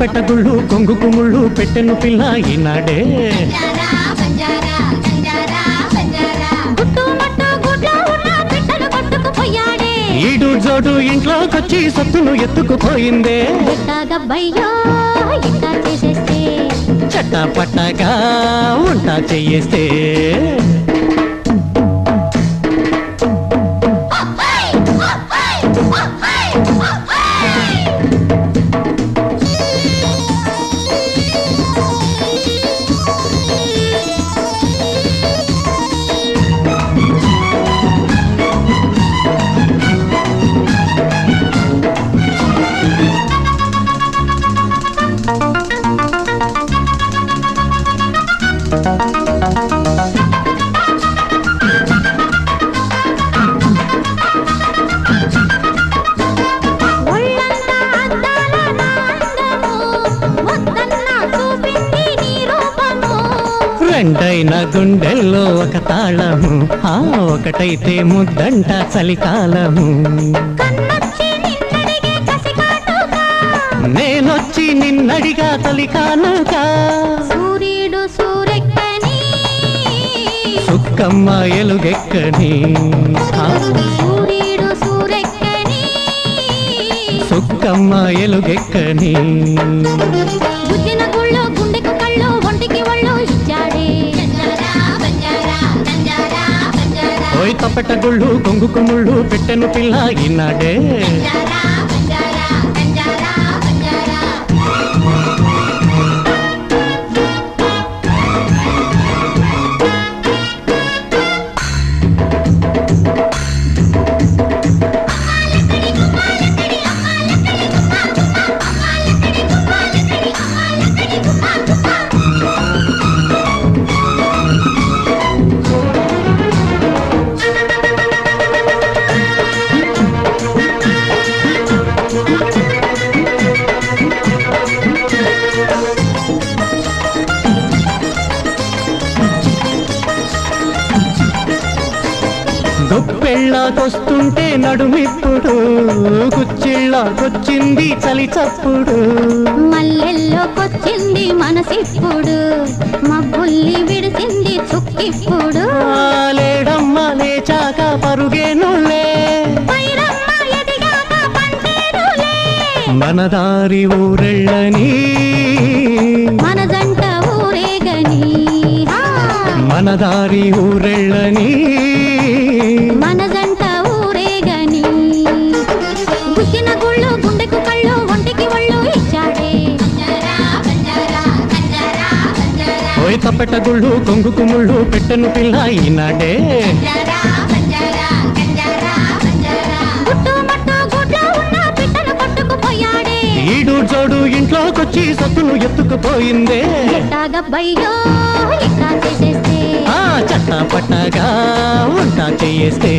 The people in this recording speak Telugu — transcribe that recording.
తప్పెట గుళ్ళు కొంగు కుముళ్ళు పెట్టెను పిల్ల ఈనాడే. ఈడు జోడు ఇంట్లోకొచ్చి సొత్తును ఎత్తుకుపోయిందే. చట్టా పట్టాగా ఉంటా చెయ్యేస్తే రెండైన గుండెల్లో ఒక తాళము ఆ ఒకటైతే ముద్దంట చలికాలము. నేనొచ్చి నిన్నడిగా తలికానుక సూర్యుడు సూరెక్కని. సుక్కమ్మ ఎలుగెక్కని. సూర్యుడు సూరెక్కని. సుక్కమ్మ ఎలుగెక్కని. గుజ్జిన గుళ్ళో ఓయ్ గుళ్ళు కొంగు కొమ్ముళ్ళు పెట్టెను పిల్ల ఈనాడే గొప్పెళ్ళాకొస్తుంటే నడుమిప్పుడు కుచ్చిళ్ళాకొచ్చింది చలి చప్పుడు మల్లెల్లోకొచ్చింది మనసిప్పుడు మబ్బుల్ని విడిసింది చుక్కిప్పుడు. లేడమ్మ లేచాక పరుగేనులే. పంటేరులే మనదారి ఊరెళ్ళని. మన జంట ఊరేగని! మనదారి ఊరెళ్ళని. ఓయ్ తప్పెట గుళ్ళు కొంగు కుముళ్ళు పెట్టెను పిల్ల ఈనాడే. ఈడు జోడు ఇంట్లోకొచ్చి సొత్తును ఎత్తుకుపోయిందే. చట్టా పట్టాగా ఉంటా చెయ్యేస్తే